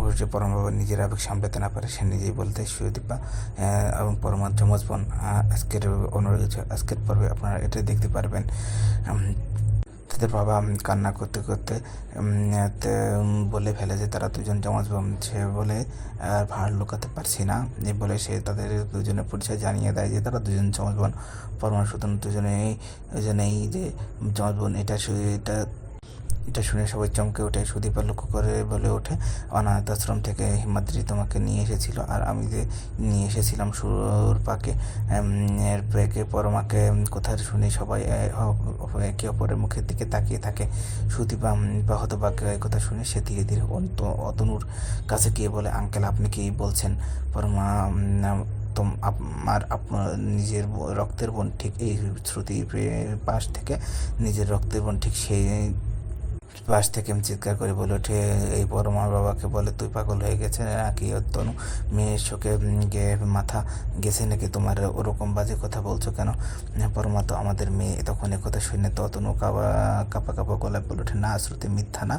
অবশ্যই পরমবাবু নিজের আবেগ সামলাতে না পারে সে নিজেই বলতে সুদীপা আহ, এবং পরমার যমজ বোন আজকের অনুরোধ আজকের পর্বে আপনারা এটা দেখতে পারবেন। তাদের বাবা কান্না করতে করতে বলে ফেলে যে তারা দুজন জমজ বোন সে বলে ভাড় লুকাতে পারছি না। এই বলে সে তাদের দুজনের পরিচয় জানিয়ে দেয় যে তারা দুজন জমজ বোন। পরমার দুজনেই দুজনেই যে জমজ বোন এটা এটা এটা শুনে সবাই চমকে ওঠে সুদীপা লক্ষ্য করে বলে ওঠে অনাথ আশ্রম থেকে হিমাদ্রি তোমাকে নিয়ে এসেছিল আর আমি যে নিয়ে এসেছিলাম সুরপাকে এর পেকে পরমাকে কোথায় শুনে সবাই একে অপরের মুখের দিকে তাকিয়ে থাকে। সুদীপা উম, বা হতভাগ্য এই কথা শুনে সে ধীরে ধীরে অতনুর কাছে গিয়ে বলে আঙ্কেল আপনি কি বলছেন? পরমা আমার আপনার নিজের রক্তের বোন ঠিক এই শ্রুতি পাশ থেকে নিজের রক্তের বোন ঠিক সেই পাশ থেকে চিৎকার করে বলে ওঠে এই বড় মা বাবাকে বলে তুই পাগল হয়ে গেছে নাকি তনু মেয়ের চোখে উম, গে মাথা গেছে নাকি? তোমার ওরকম বাজে কথা বলছো কেন? পরমা তো আমাদের মেয়ে তখন কথা শুনে তো তনু কাবা কাপা কাপা গলায় বলে ওঠে না শ্রুতি মিথ্যা না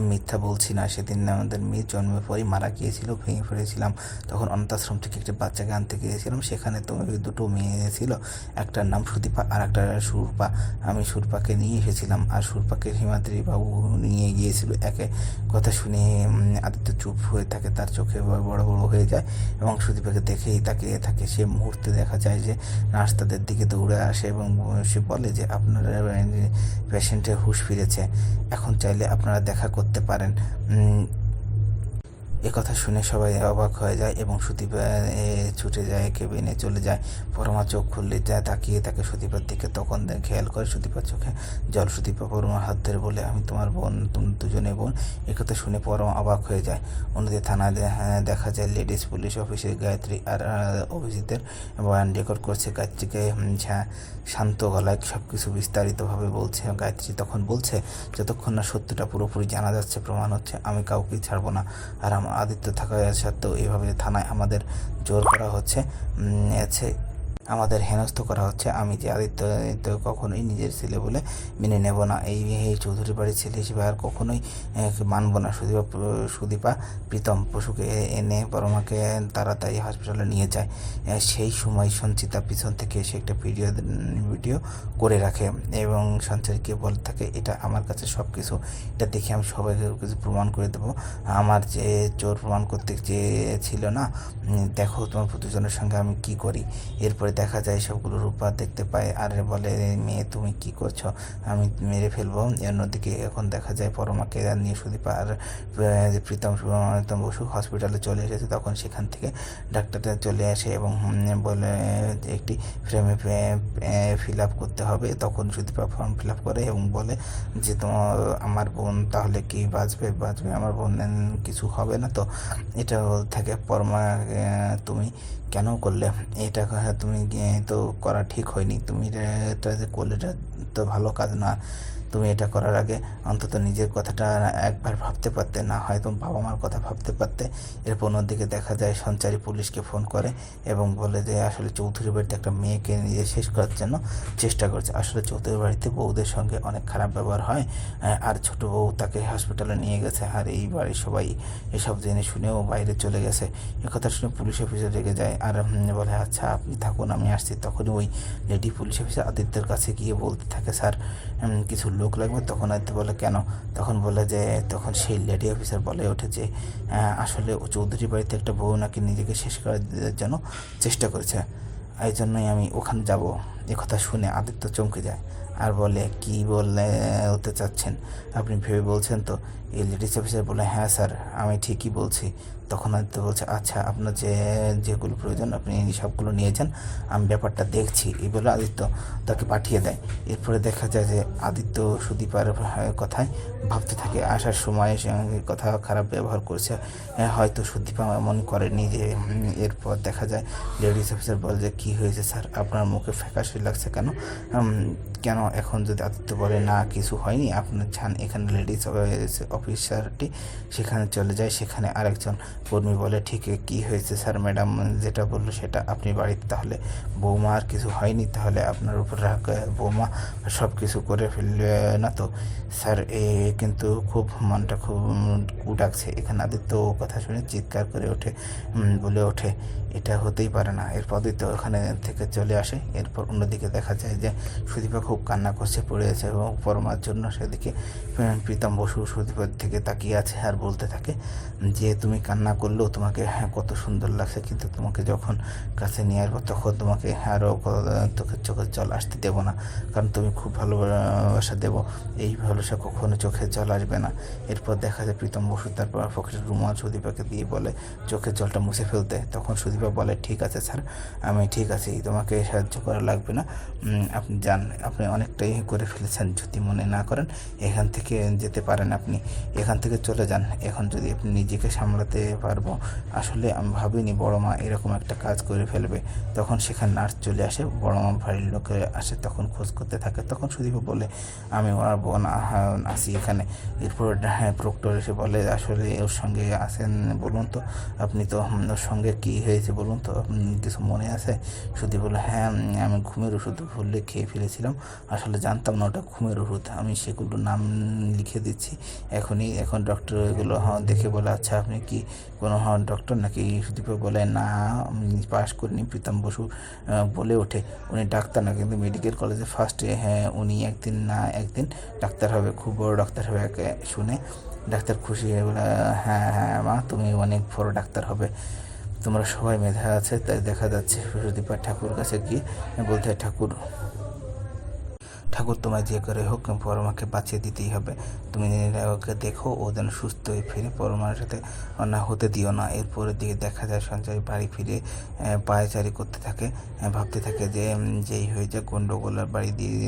মিথ্যা বলছি না। সেদিন আমাদের মেয়ে জন্মের পরই মারা গিয়েছিল ভেঙে ফেলেছিলাম তখন অনাথাশ্রম থেকে একটি বাচ্চাকে আনতে গিয়েছিলাম সেখানে তো দুটো মেয়ে ছিল একটার নাম সুদীপা আর একটা সুরপা। আমি সুরপাকে নিয়ে এসেছিলাম আর সুরপাকে হিমাদ্রি বাবু নিয়ে গিয়েছিল। একে কথা শুনে আদিত্য চুপ হয়ে থাকে, তার চোখে বড় বড় হয়ে যায় এবং সুদীপাকে দেখেই তাকিয়ে থাকে। সে মুহূর্তে দেখা যায় যে নার্স তাদের দিকে দৌড়ে আসে এবং সে বলে যে, আপনারা পেশেন্টের হুশ ফিরেছে। এখন চাইলে আপনারা দেখা করতে পারেন। উম, এ কথা শুনে সবাই অবাক হয়ে যায় এবং সুদীপ ছুটে যায় কেবিনে চলে যায়। পরমা চোখ খুললে যায় তাকিয়ে তাকে সুদীপার দিকে তখন খেয়াল করে সুদীপার চোখে জল। সুদীপা পরমার হাত ধরে বলে আমি তোমার বোন তুমি দুজনে বোন? একথা শুনে পরমা অবাক হয়ে যায়। অন্যদের থানায় হ্যাঁ, দেখা যায় লেডিস পুলিশ অফিসের গায়ত্রী আর অভিজিতের বয়ান রেকর্ড করছে। গায়ত্রীকে শান্ত গলায় সব কিছু বিস্তারিতভাবে বলছে। গায়ত্রী তখন বলছে যতক্ষণ না সত্যটা পুরোপুরি জানা যাচ্ছে প্রমাণ হচ্ছে আমি কাউকেই ছাড়বো না। আর আমার আদিত্য থাকা সত্ত্বেও এভাবে থানায় আমাদের জোর করা হচ্ছে। আমাদের হেনস্থ করা হচ্ছে। আমি যে আদিত্য কখনোই নিজের ছেলে বলে মেনে নেব না। এই এই চৌধুরী বাড়ির ছেলে হিসেবে আর কখনোই মানব না। সুদীপা সুদীপা প্রীতম পশুকে এনে বড়মাকে তাড়াতাড়ি হসপিটালে নিয়ে যায়। সেই সময় সঞ্চিতা পিছন থেকে এসে একটা ভিডিও ভিডিও করে রাখে এবং সঞ্চারীকে বলে থাকে, এটা আমার কাছে সব কিছু এটা দেখে আমি সবাইকে কিছু প্রমাণ করে দেবো। আমার যে চোর প্রমাণ করতে চেয়েছিল না দেখো তোমার প্রতিজনের সঙ্গে আমি কি করি। এরপরে দেখা যায় সবগুলো রূপা দেখতে পায়। আর বলে মেয়ে, তুমি কি করছ? আমি মেরে ফেলব। অন্যদিকে এখন দেখা যায় পরমাকে নিয়ে সুদীপা আর প্রীতম প্রীতম বসু হসপিটালে চলে এসেছে। তখন সেখান থেকে ডাক্তারটা চলে আসে এবং বলে একটি ফ্রেমে ফিল আপ করতে হবে। তখন সুদীপা ফর্ম ফিল আপ করে এবং বলে যে তোমার আমার বোন তাহলে কি বাঁচবে? বাঁচবে, আমার বোন কিছু হবে না তো। এটা থাকে পরমা তুমি কেন করলে? এটা তুমি গিয়ে তো করা ঠিক হয়নি। তুমি এটা- এটা তো ভালো কাজ না। তুমি এটা করার আগে অন্তত নিজের কথাটা একবার ভাবতে পারতে, না হয়তো বাবা মার কথা ভাবতে পারতে। এরপর অন্যদিকে দেখা যায় সঞ্চারী পুলিশকে ফোন করে এবং বলে যে, আসলে চৌধুরী বাড়িতে একটা মেয়েকে নিজে শেষ করার জন্য চেষ্টা করছে। আসলে চৌধুরী বাড়িতে বউদের সঙ্গে অনেক খারাপ ব্যবহার হয় আর ছোট বউ তাকে হসপিটালে নিয়ে গেছে। আর এই বাড়ির সবাই এসব জেনে শুনেও বাইরে চলে গেছে। এ কথা শুনে পুলিশ অফিসার রেগে যায় আর বলে আচ্ছা আপনি থাকুন, আমি আসছি। তখনই ওই লেডি পুলিশ অফিসার আদিত্যের কাছে গিয়ে বলতে থাকে, স্যার কিছু লোক লাগবে? তখন আদিত্য বলে, কেন? তখন বলে যে, তখন সেই লেডি অফিসার বলে ওঠে যে আসলে ও চৌধুরী বাড়িতে একটা বউ নাকি নিজেকে শেষ করার জন্য চেষ্টা করেছে। এই জন্যই আমি ওখানে যাব। কথা শুনে আদিত্য চমকে যায়। আর বলে কি বললে? হতে চাচ্ছেন? আপনি ভেবে বলছেন তো। এই লেডিস অফিসার বলে হ্যাঁ স্যার আমি ঠিকই বলছি। তখন আদিত্য বলছে আচ্ছা আপনার যে যেগুলো প্রয়োজন আপনি সবগুলো নিয়ে যান আমি ব্যাপারটা দেখছি। এই বলে আদিত্য তাকে পাঠিয়ে দেয়। এরপরে দেখা যায় যে আদিত্য সুদীপার কথায় ভাবতে থাকে আসার সময় কথা খারাপ ব্যবহার করছে। হ্যাঁ, হয়তো সুদীপা এমন করেনি যে এরপর দেখা যায় লেডিস অফিসার বলে যে কী হয়েছে স্যার? আপনার মুখে ফ্যাকাশে লাগছে কেন? কেন এখন যদি আদিত্য বলে, না, কিছু হয়নি, আপনার ছান এখানে লেডিস অফিসারটি সেখানে চলে যায়, সেখানে আরেকজন কর্মী বলে, ঠিক কি হয়েছে স্যার ম্যাডাম যেটা বলল সেটা আপনি বাড়িতে তাহলে, বৌমা আর কিছু হয়নি, তাহলে আপনার উপর রাগ, বৌমা সব কিছু করে ফেলবে না তো? স্যার এ কিন্তু খুব মনটা খুব কুডাকছে। এখানে আদিত্য কথা শুনে চিৎকার করে ওঠে বলে ওঠে, এটা হতেই পারে না। এরপর আদিত্য ওখানে থেকে চলে আসে। এরপর অন্যদিকে দেখা যায় যে সুদীপা খুব কান্না করছে পড়ে আছে এবং পরমার জন্য সেদিকে প্রীতম বসু সুদীপার থেকে তাকিয়ে আছে আর বলতে থাকে যে তুমি কান্না করলেও তোমাকে হ্যাঁ, কত সুন্দর লাগছে কিন্তু তোমাকে যখন কাছে নিয়ে আসব তখন তোমাকে আরও চোখের চোখের জল আসতে দেবো না কারণ তুমি খুব ভালোবাসা দেবো। এই ভালোবাসা কখনো চোখের জল আসবে না। এরপর দেখা যায় প্রীতম বসু তারপর পকেটের রুমাল সুদীপাকে দিয়ে বলে চোখের জলটা মুছে ফেলতে। তখন সুদীপা বলে ঠিক আছে স্যার আমি ঠিক আছি তোমাকে সাহায্য করা লাগবে না। আপনি যান আপনি অনেকটাই করে ফেলেছেন, যদি মনে না করেন, এখান থেকে যেতে পারেন আপনি। এখান থেকে চলে যান। এখন যদি আপনি নিজেকে সামলাতে পারব, আসলে আমি ভাবিনি বড় মা এরকম একটা কাজ করে ফেলবে। তখন সেখানে নার্স চলে আসে, বড় মা বাড়ির লোকে আসে, তখন খোঁজ করতে থাকে। তখন সুদীপ বলে, আমি ওনার বোন আসি এখানে। এরপর হ্যাঁ প্রক্টর এসে বলে, আসলে ওর সঙ্গে আসেন বলুন তো? আপনি তো ওর সঙ্গে কি হয়েছে বলুন তো? আপনি কিছু মনে আছে? সুদীপ বলে হ্যাঁ আমি ঘুমের ওষুধ ভুললে খেয়ে ফেলেছিলাম। আসলে জানতাম না, ওটা ঘুমের ওষুধ। আমি সেগুলো নাম লিখে দিচ্ছি। এখনই, এখন ডক্টর এগুলো হ্যাঁ দেখে বলে আচ্ছা আপনি কি কোনো হ্যাঁ ডক্টর নাকি সুদীপ বলে, না পাশ করিনি। প্রীতম বসু বলে ওঠে। উনি ডাক্তার না, কিন্তু মেডিকেল কলেজে ফার্স্টে হ্যাঁ উনি একদিন না, একদিন ডাক্তার হবে। খুব বড় ডাক্তার হবে শুনে ডাক্তার খুশি হয়ে বলে হ্যাঁ হ্যাঁ মা, তুমি অনেক বড় ডাক্তার হবে। তোমরা সবাই মেধা আছে, তাই দেখা যাচ্ছে সুদীপা ঠাকুর কাছে গিয়ে বলতে ঠাকুর ঠাকুর, তোমায় যে করে হোক, পরমাকে বাঁচিয়ে দিতেই হবে। তুমি ওকে দেখো, ও যেন সুস্থ হয়ে ফিরে, পরমার সাথে অন্যায় হতে দিও না। এরপরের দিকে দেখা যায়, সঞ্জয় বাড়ি ফিরে পায়চারি করতে থাকে ভাবতে থাকে যে যেই হয়ে যায় গন্ডগোলের বাড়ি দিয়ে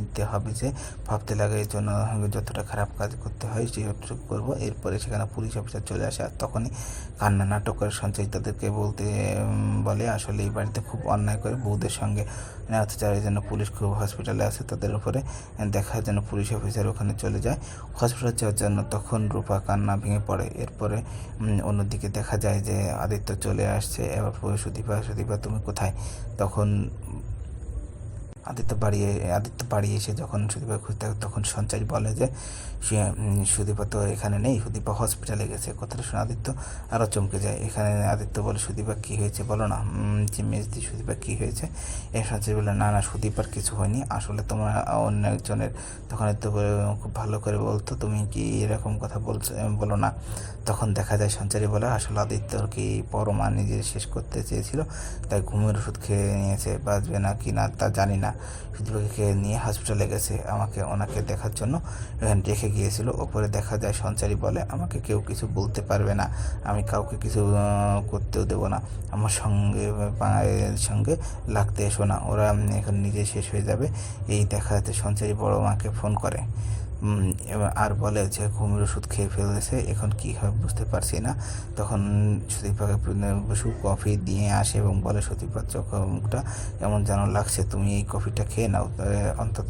দিতে হবে যে, ভাবতে লাগে এর জন্য যতটা খারাপ কাজ করতে হয় সেটুকু করব। এরপরে সেখানে পুলিশ অফিসার চলে আসে, আর তখনই কান্না নাটক করে সঞ্জয় তাদেরকে বলতে বলে, আসলে এই বাড়িতে খুব অন্যায় করে বউদের সঙ্গে, অত্যাচারের জন্য পুলিশ খুব হসপিটালে আসে তাদের উপরে দেখার জন্য পুলিশ অফিসার ওখানে চলে যায়। হসপিটাল যাওয়ার জন্য তখন রূপা কান্না ভেঙে পড়ে। এরপরে অন্যদিকে দেখা যায় যে আদিত্য চলে আসছে। এবার সুদীপা সুদীপা তুমি কোথায়? তখন আদিত্য বাড়ি আদিত্য বাড়ি এসে যখন সুদীপা খুঁজতে তখন সঞ্চয় বলে যে সে সুদীপা তো এখানে নেই সুদীপা হসপিটালে গেছে। কথাটা শুনে আদিত্য আরও চমকে যায়। এখানে আদিত্য বলে সুদীপা কী হয়েছে বলো না? যে মেজদি সুদীপা কী হয়েছে? এ সঞ্চয় বলে না না সুদীপার কিছু হয়নি। আসলে তোমার অন্য একজনের। তখন বলে, খুব ভালো করে বলতো তুমি কি এরকম কথা বলছো বলো না? তখন দেখা যায় সঞ্চারী বলে আসলে আদিত্যর কি পরমা নিজে শেষ করতে চেয়েছিল? তাই ঘুমের ওষুধ খেয়ে নিয়েছে বাঁচবে না কি না তা জানি না। সুদীপাকে নিয়ে হসপিটালে গেছে। আমাকে ওনাকে দেখার জন্য রেখে গিয়েছিল। ওপরে দেখা যায় সঞ্চারী বলে, আমাকে কেউ কিছু বলতে পারবে না। আমি কাউকে কিছু করতেও দেবো না। আমার সঙ্গে সঙ্গে লাগতে এসো না। ওরা এখন নিজে শেষ হয়ে যাবে। এই দেখা যাতে সঞ্চারী বড় মাকে ফোন করে। আর বলে যে ঘুমের ওষুধ খেয়ে ফেলেছে, এখন কি হবে বুঝতে পারছি না। তখন সতীপাকে বসু, কফি দিয়ে আসে এবং বলে সতীপার চোখ মুখটা কেমন যেন লাগছে, তুমি এই কফিটা খেয়ে নাও অন্তত